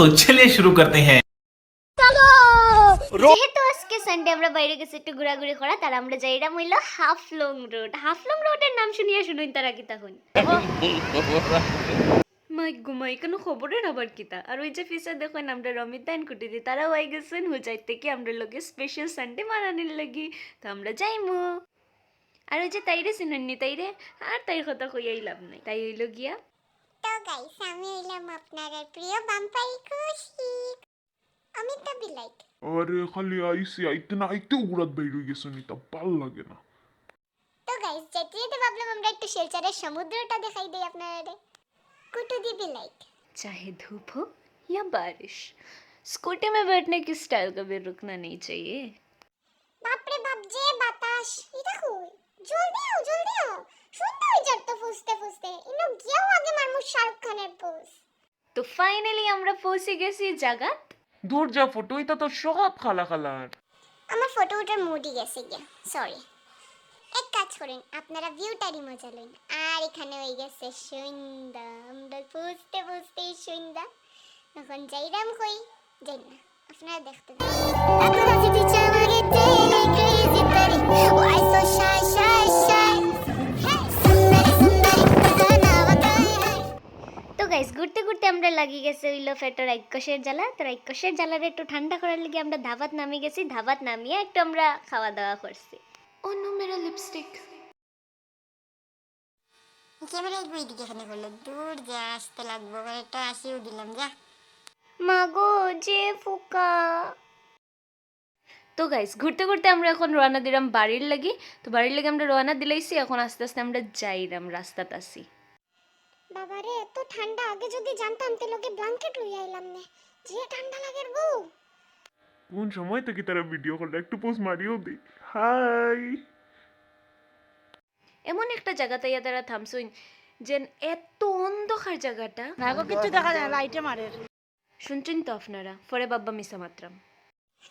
तो चलिए शुरू करते हैं যেহেতু আজকে সানডে আমরা বাইরে গেছি একটু ঘোরাঘুরি করা তার আমরা যাইরাম হইলো হাফলং রোড হাফলং রোডের নাম শুনিয়া শুনুন তারা কি তখন মাই গুমাই কোনো খবরের আবার কিতা আর ওই যে ফিসা দেখুন আমরা রমিত দাইন কুটি দি তারাও আই গেছেন হুজাই থেকে আমরা লগে স্পেশাল সানডে মারানির লাগি তো আমরা যাইমু আর ওই যে তাইরে চিনেননি তাইরে আর তাইর কথা কইয়াই লাভ নাই তাই হইল গিয়া তো গাইস আমি হইলাম আপনার প্রিয় বাম্পারি কৌশিক অমিতা বিলাইট আরে খালি আইসি আইতে না আইতে উড়াত বাইরে গেছে নিতা ভাল লাগে না তো গাইস যেতে যেতে ভাবলাম আমরা একটু শিলচরের সমুদ্রটা দেখাই দিই আপনাদের কুটু দি বিলাইট चाहे धूप हो या बारिश स्कूटी में बैठने की स्टाइल कभी रुकना नहीं चाहिए বাপরে বাপ যে বাতাস এটা কই জলদি আও জলদি আও শুনতে হই যার তো ফুসতে ফুসতে ইনো গিয়াও আগে মারমু খানের পোজ তো ফাইনালি আমরা পৌঁছে গেছি জাগাত। দূর যা ফটো এটা তো সব খালা খালার আমার ফটো ওঠার মুডই গেছে গিয়া সরি এক কাজ করেন আপনারা ভিউটারই মজা লইন। আর এখানে হয়ে গেছে সন্ধ্যা আমরা বুঝতে বুঝতেই সন্ধ্যা এখন যাইরাম কই? যাই না আপনারা দেখতে আমরা লাগি গেছে হইল ফেটোর রাক্ষসের জ্বালা। তো রাক্ষসের জ্বালার একটু ঠান্ডা করার লাগি আমরা ধাবাত নামি গেছি। ধাবাত নামিয়ে একটু আমরা খাওয়া দাওয়া করছি। ও নো মেরা লিপস্টিক। ক্যামেরা একটু এদিকে এখানে করল। দূর যা আসতে লাগবো। একটা আসিও দিলাম যা। মাগো যে ফুকা। তো গাইস ঘুরতে ঘুরতে আমরা এখন রওনা দিলাম বাড়ির লাগি। তো বাড়ির লাগি আমরা রওনা দিলাইছি। এখন আস্তে আস্তে আমরা যাইরাম রাস্তাতে আসি। বাবারে এত ঠান্ডা। আগে যদি জানতাম তে লোকে ব্ল্যাঙ্কেট লই আইলাম নে। যে ঠান্ডা লাগে গো। কোন সময় থেকে তারা ভিডিও করলে একটু পোস্ট মারিও দি হাই এমন একটা জায়গাতে ইয়া তারা থামছুন যেন এত অন্ধকার জায়গাটা। নাগো কিছু দেখা যায় লাইটে মারে শুনছেন তো আপনারা? ফরে বাব্বা মিসা মাত্রাম।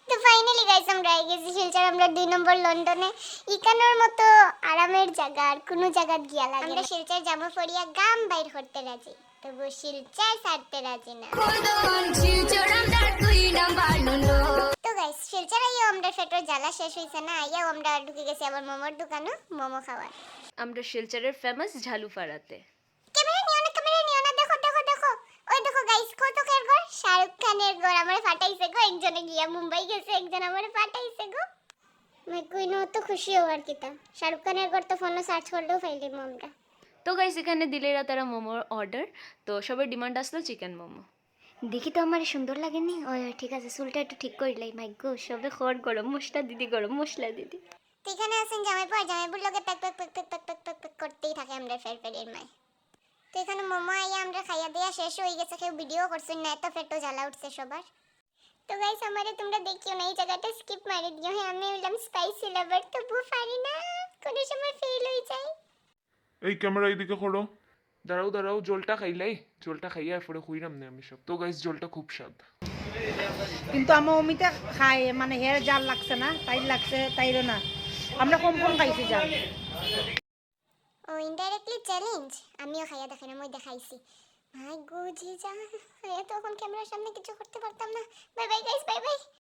তো ফাইনালি গাইস আমরা আই গেছি শিলচর আমরা দুই নম্বর লন্ডনে। ইকানোর মতো আরামের জায়গা আর কোনো জায়গা গিয়া লাগে আমরা শিলচর জামা ফড়িয়া গাম বাইর করতে রাজি। তবু শিলচর ছাড়তে রাজি না। তো গাইস শিলচর আইও আমরা ফেটোর জ্বালা শেষ হইছে না। আইয়াও আমরা ঢুকে গেছি আবার মোমোর দোকানও মোমো খাওয়ার। আমরা শিলচরের ফেমাস ঝালু ফাড়াতে અને એક ગોળ અમારે ફાટાઈ શકો એકજણે ગયા গেছে একজন আমারে ফাটাইছে গো মানে কইনো তো খুশি হওয়ার কিতা শাহরুখ খানের ঘর তো ফোনে সার্চ করলেও পাইলাম আমরা তো গাইস এখানে দিলেরা তারা মোমোর অর্ডার তো সবার ডিমান্ড আসলো চিকেন মোমো দেখি তো আমার সুন্দর লাগেনি ও ঠিক আছে চুলটা একটু ঠিক করে লাই মাই গো সবে খড় গরম মশলা দিদি গরম মশলা দিদি এখানে আছেন জামাই পর জামাই বুড়লোকে pack pack pack pack pack pack pack করতেই থাকে আমরা ফের ফের এর মায় তো এখানে মোমো আইয়া আমরা খাইয়া দেয়া শেষ হয়ে গেছে কেউ ভিডিও করছেন না এত ফেটো জ্বালা উঠছে সবার। তো গাইস আমারে তোমরা দেখিও না এই জায়গাটা স্কিপ মারি দিও। হ্যাঁ আমি হইলাম স্পাইসি লাভার তবু পারি না কোনো সময় ফেল হয়ে যায়। এই ক্যামেরা এইদিকে করো। দাঁড়াও দাঁড়াও জলটা খাইলাই জলটা খাইয়া এরপরে খুইরাম না আমি সব। তো গাইস জলটা খুব স্বাদ। কিন্তু আমার অমিতা খায় মানে হেয়ার জাল লাগছে না তাই লাগছে তাইরও না। আমরা কম কম খাইছি জাল। ও ইনডাইরেক্টলি চ্যালেঞ্জ আমিও খাইয়া দেখে না মই দেখাইছি। মাই গো জি যা তখন ক্যামেরার সামনে কিছু করতে পারতাম না। Bye bye guys bye bye